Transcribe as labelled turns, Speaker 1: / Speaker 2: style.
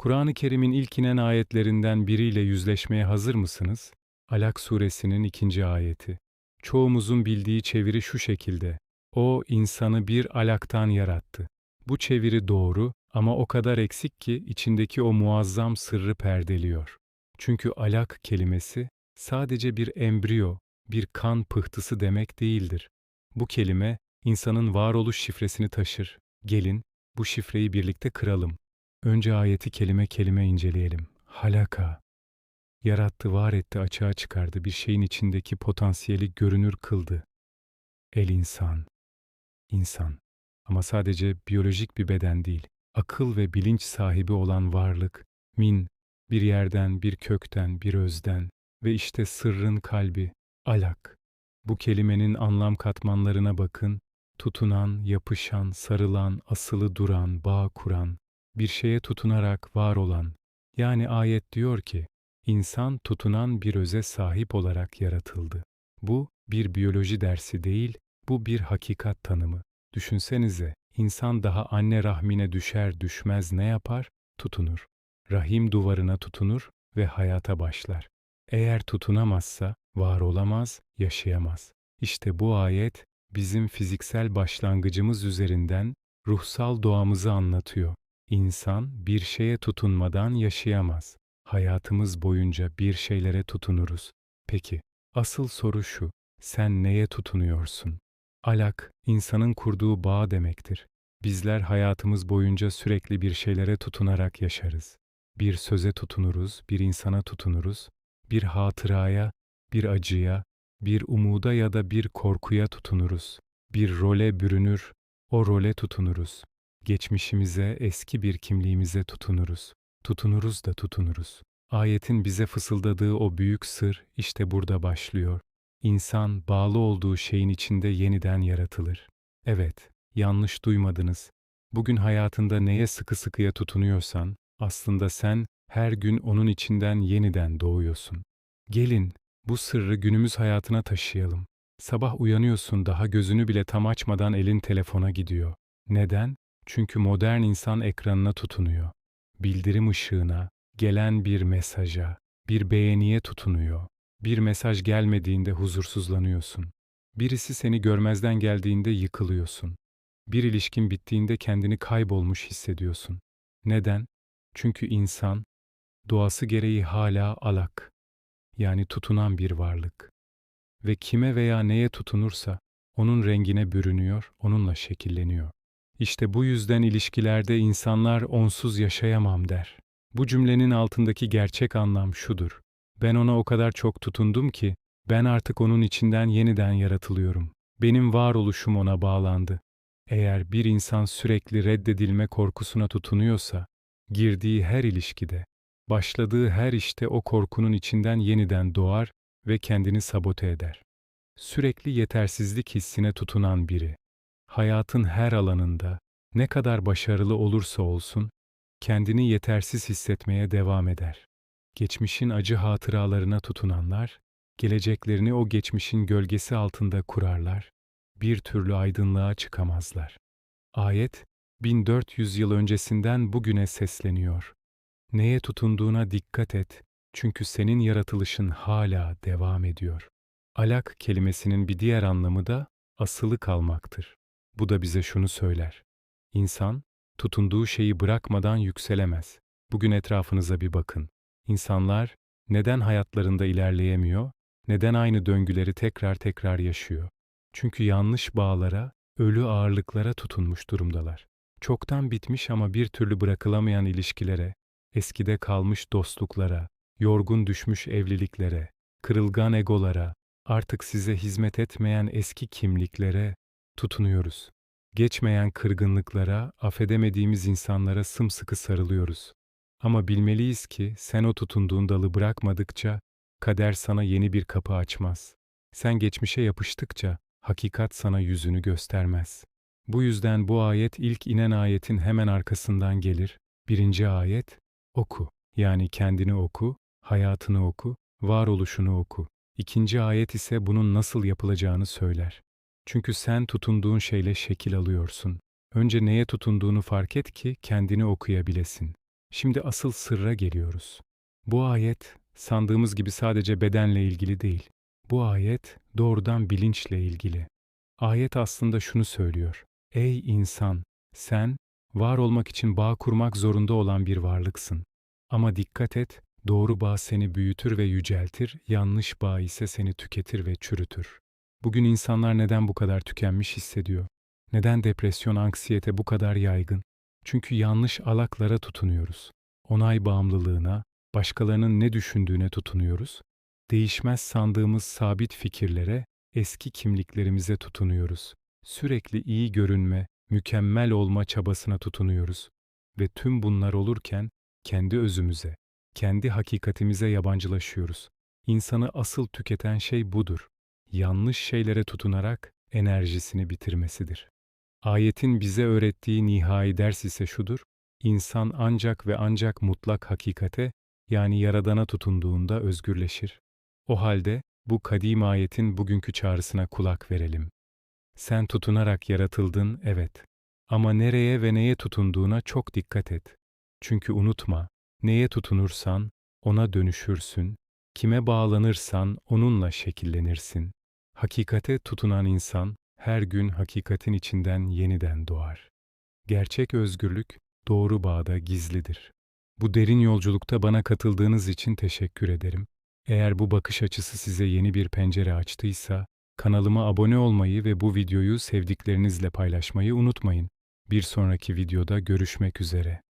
Speaker 1: Kur'an-ı Kerim'in ilk inen ayetlerinden biriyle yüzleşmeye hazır mısınız? Alak suresinin ikinci ayeti. Çoğumuzun bildiği çeviri şu şekilde. O insanı bir alaktan yarattı. Bu çeviri doğru ama o kadar eksik ki içindeki o muazzam sırrı perdeliyor. Çünkü alak kelimesi sadece bir embriyo, bir kan pıhtısı demek değildir. Bu kelime insanın varoluş şifresini taşır. Gelin bu şifreyi birlikte kıralım. Önce ayeti kelime kelime inceleyelim. Halaka. Yarattı, var etti, açığa çıkardı. Bir şeyin içindeki potansiyeli görünür kıldı. El insan. İnsan. Ama sadece biyolojik bir beden değil. Akıl ve bilinç sahibi olan varlık. Min. Bir yerden, bir kökten, bir özden. Ve işte sırrın kalbi. Alak. Bu kelimenin anlam katmanlarına bakın. Tutunan, yapışan, sarılan, asılı duran, bağ kuran, bir şeye tutunarak var olan. Yani ayet diyor ki, insan tutunan bir öze sahip olarak yaratıldı. Bu bir biyoloji dersi değil, bu bir hakikat tanımı. Düşünsenize, insan daha anne rahmine düşer düşmez ne yapar? Tutunur. Rahim duvarına tutunur ve hayata başlar. Eğer tutunamazsa var olamaz, yaşayamaz. İşte bu ayet bizim fiziksel başlangıcımız üzerinden ruhsal doğamızı anlatıyor. İnsan bir şeye tutunmadan yaşayamaz. Hayatımız boyunca bir şeylere tutunuruz. Peki, asıl soru şu, sen neye tutunuyorsun? Alak, insanın kurduğu bağ demektir. Bizler hayatımız boyunca sürekli bir şeylere tutunarak yaşarız. Bir söze tutunuruz, bir insana tutunuruz, bir hatıraya, bir acıya, bir umuda ya da bir korkuya tutunuruz. Bir role bürünür, o role tutunuruz. Geçmişimize, eski bir kimliğimize tutunuruz. Tutunuruz da tutunuruz. Ayetin bize fısıldadığı o büyük sır işte burada başlıyor. İnsan bağlı olduğu şeyin içinde yeniden yaratılır. Evet, yanlış duymadınız. Bugün hayatında neye sıkı sıkıya tutunuyorsan, aslında sen her gün onun içinden yeniden doğuyorsun. Gelin, bu sırrı günümüz hayatına taşıyalım. Sabah uyanıyorsun daha gözünü bile tam açmadan elin telefona gidiyor. Neden? Çünkü modern insan ekranına tutunuyor. Bildirim ışığına, gelen bir mesaja, bir beğeniye tutunuyor. Bir mesaj gelmediğinde huzursuzlanıyorsun. Birisi seni görmezden geldiğinde yıkılıyorsun. Bir ilişkin bittiğinde kendini kaybolmuş hissediyorsun. Neden? Çünkü insan doğası gereği hala alak, yani tutunan bir varlık. Ve kime veya neye tutunursa onun rengine bürünüyor, onunla şekilleniyor. İşte bu yüzden ilişkilerde insanlar onsuz yaşayamam der. Bu cümlenin altındaki gerçek anlam şudur. Ben ona o kadar çok tutundum ki, ben artık onun içinden yeniden yaratılıyorum. Benim varoluşum ona bağlandı. Eğer bir insan sürekli reddedilme korkusuna tutunuyorsa, girdiği her ilişkide, başladığı her işte o korkunun içinden yeniden doğar ve kendini sabote eder. Sürekli yetersizlik hissine tutunan biri, hayatın her alanında ne kadar başarılı olursa olsun kendini yetersiz hissetmeye devam eder. Geçmişin acı hatıralarına tutunanlar, geleceklerini o geçmişin gölgesi altında kurarlar, bir türlü aydınlığa çıkamazlar. Ayet, 1400 yıl öncesinden bugüne sesleniyor. Neye tutunduğuna dikkat et, çünkü senin yaratılışın hala devam ediyor. Alak kelimesinin bir diğer anlamı da asılı kalmaktır. Bu da bize şunu söyler. İnsan, tutunduğu şeyi bırakmadan yükselemez. Bugün etrafınıza bir bakın. İnsanlar neden hayatlarında ilerleyemiyor, neden aynı döngüleri tekrar tekrar yaşıyor? Çünkü yanlış bağlara, ölü ağırlıklara tutunmuş durumdalar. Çoktan bitmiş ama bir türlü bırakılamayan ilişkilere, eskide kalmış dostluklara, yorgun düşmüş evliliklere, kırılgan egolara, artık size hizmet etmeyen eski kimliklere tutunuyoruz. Geçmeyen kırgınlıklara, affedemediğimiz insanlara sımsıkı sarılıyoruz. Ama bilmeliyiz ki sen o tutunduğun dalı bırakmadıkça kader sana yeni bir kapı açmaz. Sen geçmişe yapıştıkça hakikat sana yüzünü göstermez. Bu yüzden bu ayet ilk inen ayetin hemen arkasından gelir. Birinci ayet, oku. Yani kendini oku, hayatını oku, varoluşunu oku. İkinci ayet ise bunun nasıl yapılacağını söyler. Çünkü sen tutunduğun şeyle şekil alıyorsun. Önce neye tutunduğunu fark et ki kendini okuyabilesin. Şimdi asıl sırra geliyoruz. Bu ayet sandığımız gibi sadece bedenle ilgili değil. Bu ayet doğrudan bilinçle ilgili. Ayet aslında şunu söylüyor. Ey insan, sen var olmak için bağ kurmak zorunda olan bir varlıksın. Ama dikkat et, doğru bağ seni büyütür ve yüceltir, yanlış bağ ise seni tüketir ve çürütür. Bugün insanlar neden bu kadar tükenmiş hissediyor? Neden depresyon, anksiyete bu kadar yaygın? Çünkü yanlış alaklara tutunuyoruz. Onay bağımlılığına, başkalarının ne düşündüğüne tutunuyoruz. Değişmez sandığımız sabit fikirlere, eski kimliklerimize tutunuyoruz. Sürekli iyi görünme, mükemmel olma çabasına tutunuyoruz. Ve tüm bunlar olurken kendi özümüze, kendi hakikatimize yabancılaşıyoruz. İnsanı asıl tüketen şey budur. Yanlış şeylere tutunarak enerjisini bitirmesidir. Ayetin bize öğrettiği nihai ders ise şudur. İnsan ancak ve ancak mutlak hakikate yani yaradana tutunduğunda özgürleşir. O halde bu kadim ayetin bugünkü çağrısına kulak verelim. Sen tutunarak yaratıldın, evet. Ama nereye ve neye tutunduğuna çok dikkat et. Çünkü unutma, neye tutunursan ona dönüşürsün, kime bağlanırsan onunla şekillenirsin. Hakikate tutunan insan her gün hakikatin içinden yeniden doğar. Gerçek özgürlük doğru bağda gizlidir. Bu derin yolculukta bana katıldığınız için teşekkür ederim. Eğer bu bakış açısı size yeni bir pencere açtıysa, kanalıma abone olmayı ve bu videoyu sevdiklerinizle paylaşmayı unutmayın. Bir sonraki videoda görüşmek üzere.